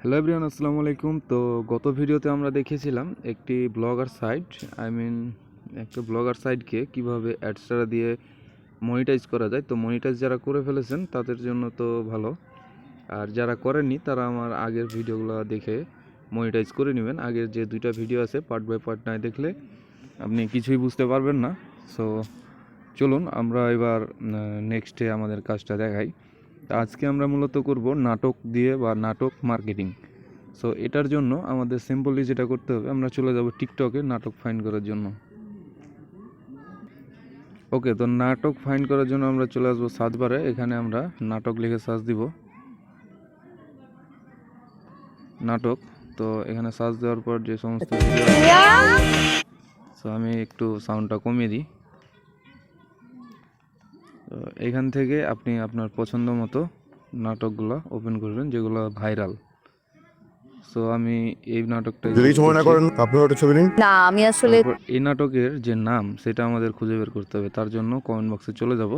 Hello everyone আসসালামু আলাইকুম। তো গত ভিডিওতে আমরা দেখেছিলাম একটি ব্লগার সাইট আই মিন একটা ব্লগার সাইটকে কীভাবে অ্যাডসটা দিয়ে মনিটাইজ করা যায়। তো মনিটাইজ যারা করে ফেলেছেন, তাদের জন্য তো ভালো। আর যারা করেননি, তারা আমার আগের ভিডিওগুলো দেখে মনিটাইজ করে নেবেন। আগের যে দুইটা ভিডিও আছে পার্ট বাই পার্ট নাই দেখলে আপনি কিছুই বুঝতে পারবেন না। সো চলুন আমরা এবার নেক্সটে আমাদের কাজটা দেখাই। আজকে আমরা মূলত করব নাটক দিয়ে বা নাটক মার্কেটিং। সো এটার জন্য আমাদের সিম্পলি যেটা করতে হবে আমরা চলে যাব টিকটকে নাটক ফাইন্ড করার জন্য। ওকে তো নাটক ফাইন্ড করার জন্য আমরা চলে আসব সার্চ বারে এখানে আমরা নাটক লিখে সার্চ দিব। নাটক তো এখানে সার্চ দেওয়ার পর যে সমস্ত সো আমি একটু সাউন্ডটা কমিয়ে দিই। এখান থেকে আপনি আপনার পছন্দ মতো নাটকগুলো ওপেন করবেন যেগুলো ভাইরাল সো আমি এই নাটকটা যদি মনে না করেন আপনার একটা ছবি নিন। না আমি আসলে এই নাটকের যে নাম সেটা আমাদের খুঁজে বের করতে হবে। তার জন্য কমেন্ট বক্সে চলে যাব।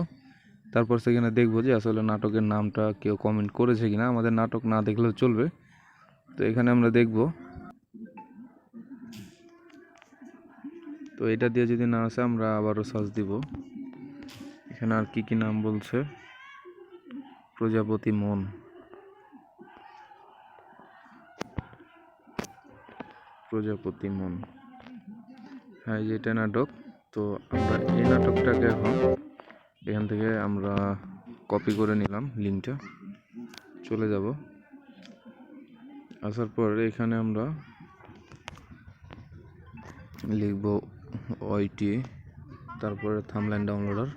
তারপর সেখানে দেখব যে আসলে নাটকের নামটা কেউ কমেন্ট করেছে কিনা। আমাদের নাটক না দেখলেও চলবে। তো এখানে আমরা দেখব। তো এটা দিয়ে যদি না আসে আমরা আবারও সার্চ দিব। এখানে আর কি কি নাম বলছে? প্রজাপতি মন। প্রজাপতি মন। হ্যাঁ এই যে এটা নাটক, তো আমরা এই নাটকটাকে এখন এখান থেকে আমরা কপি করে নিলাম লিঙ্কটা চলে যাব। আসার পর এখানে আমরা লিখব ওইটি তারপরে থামলাইন ডাউনলোডার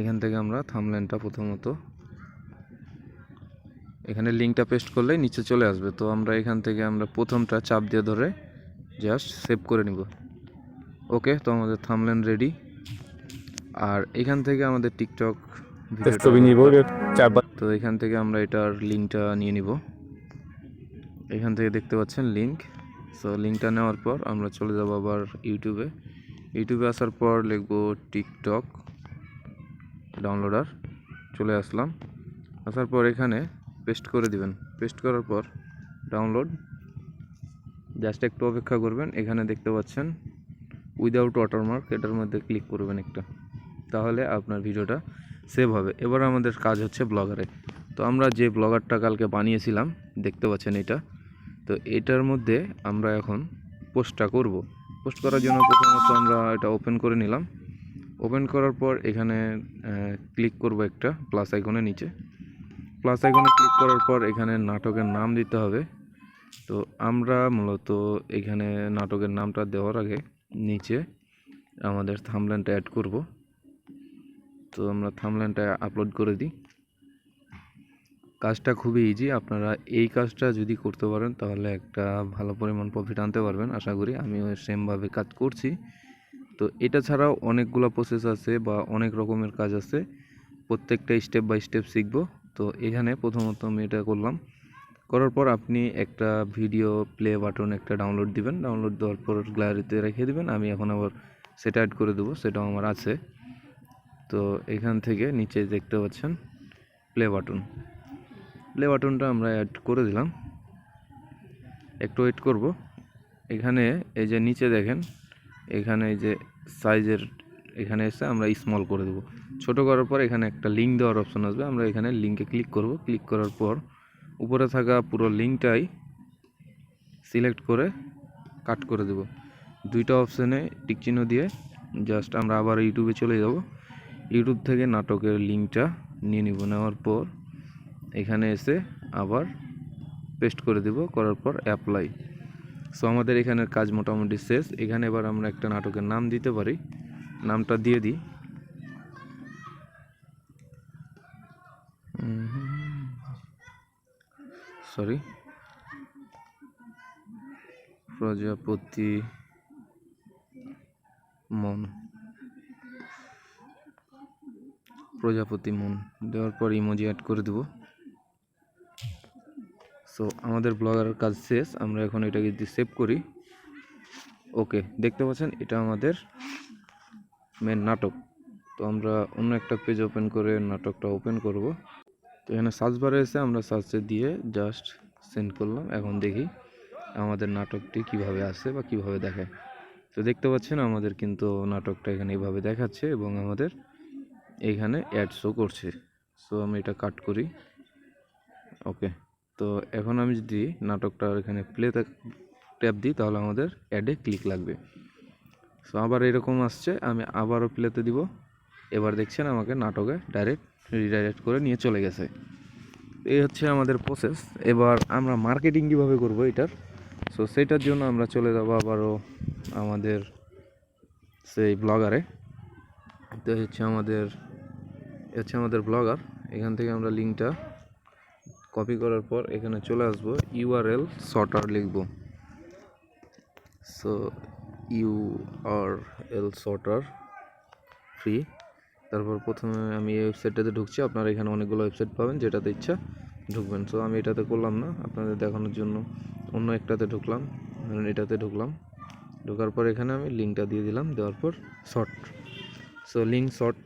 এখান থেকে আমরা থামলেনটা প্রথমত। এখানে লিঙ্কটা পেস্ট করলে নিচে চলে আসবে। তো আমরা এখান থেকে আমরা প্রথমটা চাপ দিয়ে ধরে জাস্ট সেভ করে নিব। ওকে তো আমাদের থামলেন রেডি আর এখান থেকে আমাদের টিকটক তো এখান থেকে আমরা এটার লিঙ্কটা নিয়ে নিব। এখান থেকে দেখতে পাচ্ছেন লিঙ্ক। সো লিঙ্কটা নেওয়ার পর আমরা চলে যাব আবার ইউটিউবে ইউটিউবে আসার পর লিখব টিকটক ডাউনলোডার চলে আসলাম। আসার পর এখানে পেস্ট করে দিবেন। পেস্ট করার পর ডাউনলোড জাস্ট একটু অপেক্ষা করবেন। এখানে দেখতে পাচ্ছেন উইদাউট ওয়াটারমার্ক এটার মধ্যে ক্লিক করবেন একটা। তাহলে আপনার ভিডিওটা সেভ হবে। এবার আমাদের কাজ হচ্ছে ব্লগারে তো আমরা যে ব্লগারটা কালকে বানিয়েছিলাম, দেখতে পাচ্ছেন এটা। তো এটার মধ্যে আমরা এখন পোস্টটা করব। পোস্ট করার জন্য প্রথমত আমরা এটা ওপেন করে নিলাম। ওপেন করার পর এখানে ক্লিক করব একটা প্লাস আইকনের নিচে। প্লাস আইকনে ক্লিক করার পর এখানে নাটকের নাম দিতে হবে। তো আমরা মূলত এখানে নাটকের নামটা দেওয়ার আগে নিচে আমাদের থামল্যান্ডটা অ্যাড করব। তো আমরা থামল্যান্ডটা আপলোড করে দিই। কাজটা খুবই ইজি আপনারা এই কাজটা যদি করতে পারেন তাহলে একটা ভালো পরিমাণ প্রফিট আনতে পারবেন। আশা করি আমিও সেমভাবে কাজ করছি। তো এটা ছাড়াও অনেকগুলো প্রসেস আছে বা অনেক রকমের কাজ আছে। প্রত্যেকটা স্টেপ বাই স্টেপ শিখব। তো এখানে প্রথমত আমি এটা করলাম। করার পর আপনি একটা ভিডিও প্লে বাটন একটা ডাউনলোড দিবেন। ডাউনলোড দেওয়ার পর গ্যালারিতে রেখে দিবেন। আমি এখন আবার সেটা অ্যাড করে দেবো। সেটাও আমার আছে। তো এখান থেকে নিচে দেখতে পাচ্ছেন প্লে বাটন প্লে বাটনটা আমরা অ্যাড করে দিলাম। একটু ওয়েট করব। এখানে এই যে নিচে দেখেন এখানে যে সাইজের এখানে এসে আমরা স্মল করে দেবো। ছোট করার পর এখানে একটা লিঙ্ক দেওয়ার অপশন আসবে। আমরা এখানে লিঙ্কে ক্লিক করব। ক্লিক করার পর উপরে থাকা পুরো লিঙ্কটাই সিলেক্ট করে কাট করে দেব। দুইটা অপশানে টিক চিহ্ন দিয়ে জাস্ট আমরা আবার ইউটিউবে চলে যাব। ইউটিউব থেকে নাটকের লিঙ্কটা নিয়ে নিব। নেওয়ার পর এখানে এসে আবার পেস্ট করে দেব। করার পর অ্যাপ্লাই সো আমাদের এখানের কাজ মোটামুটি শেষ। এখানে এবার আমরা একটা নাটকের নাম দিতে পারি। নামটা দিয়ে দিই। সরি প্রজাপতি মন। প্রজাপতি মন। দেওয়ার পর ইমোজি অ্যাড করে দেব। সো আমাদের ব্লগারের কাজ শেষ, আমরা এখন এটাকে যদি সেভ করি। ওকে দেখতে পাচ্ছেন, এটা আমাদের মেন নাটক। তো আমরা অন্য একটা পেজ ওপেন করে নাটকটা ওপেন করব। তো এখানে সার্চ বারে এসে আমরা সার্চে দিয়ে জাস্ট সেন্ড করলাম। এখন দেখি আমাদের নাটকটি কীভাবে আসে বা কীভাবে দেখায়। তো দেখতে পাচ্ছেন, আমাদের কিন্তু নাটকটা এখানে এইভাবে দেখাচ্ছে এবং আমাদের এইখানে অ্যাড শো করছে। সো আমি এটা কাট করি। ওকে তো এখন আমি যদি নাটকটা এখানে প্লেতে ট্যাপ দিই, তাহলে আমাদের অ্যাডে ক্লিক লাগবে। সো আবার এরকম আসছে, আমি আবারও প্লেতে দিব। এবার দেখছেন আমাকে নাটকে ডাইরেক্ট রিডাইরেক্ট করে নিয়ে চলে গেছে। এই হচ্ছে আমাদের প্রসেস এবার আমরা মার্কেটিং কীভাবে করব এটার? সো সেটার জন্য আমরা চলে যাব আবারও আমাদের সেই ব্লগারে তো হচ্ছে আমাদের হচ্ছে আমাদের ব্লগার এখান থেকে আমরা লিঙ্কটা কপি করার পর এখানে চলে আসব ইউআরএল শর্টার লিখব। সো ইউআরএল শর্টার ফ্রি তারপর প্রথমে আমি এই ওয়েবসাইটটাতে ঢুকছি, আপনারা এখানে অনেকগুলো ওয়েবসাইট পাবেন, যেটাতে ইচ্ছা ঢুকবেন। সো আমি এটাতে করলাম না, আপনাদের দেখানোর জন্য অন্য একটাতে ঢুকলাম এটাতে ঢুকলাম। ঢোকার পর এখানে আমি লিঙ্কটা দিয়ে দিলাম, দেওয়ার পর শর্ট সো লিঙ্ক শর্ট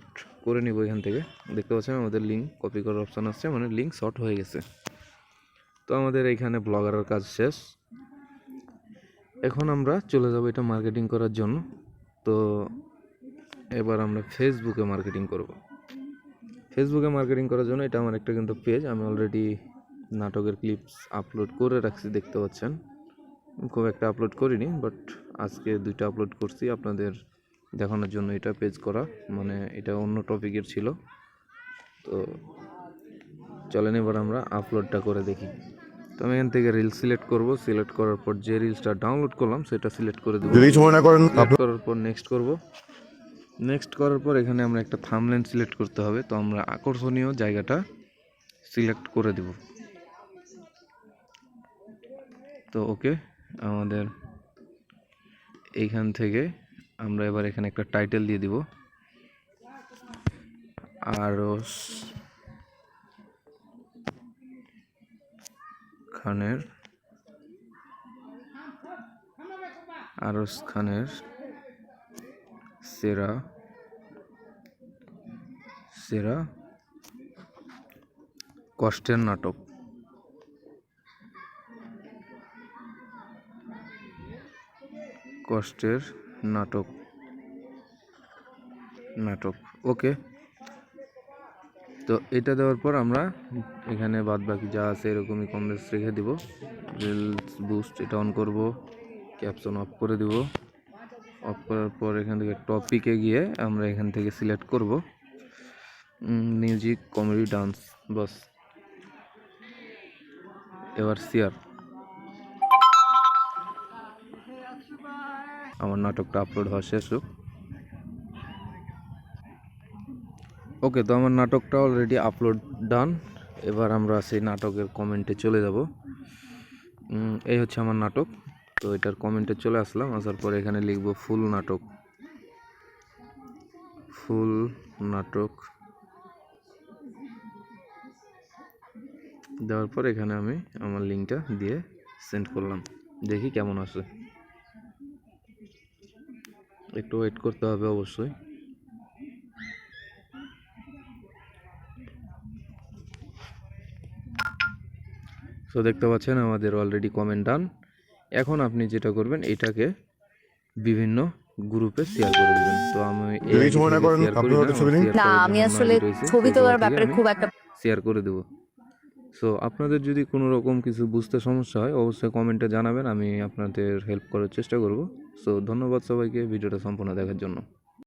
করে নিব এখান থেকে। দেখতে পাচ্ছেন আমাদের লিঙ্ক কপি করার অপশান আসছে মানে লিঙ্ক শর্ট হয়ে গেছে। তো আমাদের এইখানে ব্লগারের কাজ শেষ। এখন আমরা চলে যাব এটা মার্কেটিং করার জন্য। তো এবার আমরা ফেসবুকে মার্কেটিং করব। ফেসবুকে মার্কেটিং করার জন্য এটা আমার একটা কিন্তু পেজ আমি অলরেডি নাটকের ক্লিপস আপলোড করে রাখছি, দেখতে পাচ্ছেন। খুব একটা আপলোড করিনি বাট আজকে দুইটা আপলোড করছি, আপনাদের দেখানোর জন্য এটা পেজ করা। মানে এটা অন্য টপিকের ছিল। তো চলেন এবার আমরা আপলোডটা করে দেখি। তো আমি এখান থেকে রিল সিলেক্ট করব। সিলেক্ট করার পর যে রিলসটা ডাউনলোড করলাম সেটা সিলেক্ট করে দেবো। যদি মনে না করেন করার পর নেক্সট করব। নেক্সট করার পর এখানে আমরা একটা থামলেন সিলেক্ট করতে হবে। তো আমরা আকর্ষণীয় জায়গাটা সিলেক্ট করে দেব। তো ওকে আমাদের এইখান থেকে আমরা এবার এখানে একটা টাইটেল দিয়ে দিব। আরস খানের আরস খানের সেরা সেরা কষ্টের নাটক। কষ্টের নাটক। নাটক। ওকে। তো এটা দেওয়ার পর আমরা এখানে বাদ বাকি যা আছে এরকমই কম বেশ রেখে দিব। রিলস বুস্ট এটা অন করব ক্যাপশন অফ করে দিব। অফ করার পর এখান থেকে টপিকে গিয়ে আমরা এখান থেকে সিলেক্ট করব। মিউজিক কমেডি ডান্স বাস। এবার শেয়ার আমার নাটকটা আপলোড হওয়া শেষ হোক। ওকে তো আমার নাটকটা অলরেডি আপলোড ডান এবার আমরা সেই নাটকের কমেন্টে চলে যাব। এই হচ্ছে আমার নাটক। তো এটার কমেন্টে চলে আসলাম, আসার পরে এখানে লিখব ফুল নাটক। ফুল নাটক। দেওয়ার পর এখানে আমি আমার লিঙ্কটা দিয়ে সেন্ড করলাম। দেখি কেমন আসে। একটু ওয়েট করতে হবে অবশ্যই। সো দেখতে পাচ্ছেন আমাদের অলরেডি কমেন্ট ডান এখন আপনি যেটা করবেন এটাকে বিভিন্ন গ্রুপে শেয়ার করে দিবেন। তো আমি এই মনে না আমি আসলে ছবি তোলার ব্যাপারে খুব একটা শেয়ার করে দেব। সো আপনাদের যদি কোনো রকম কিছু বুঝতে সমস্যা হয়, অবশ্যই কমেন্টে জানাবেন, আমি আপনাদের হেল্প করার চেষ্টা করব। সো ধন্যবাদ সবাইকে, ভিডিওটা সম্পূর্ণ দেখার জন্য।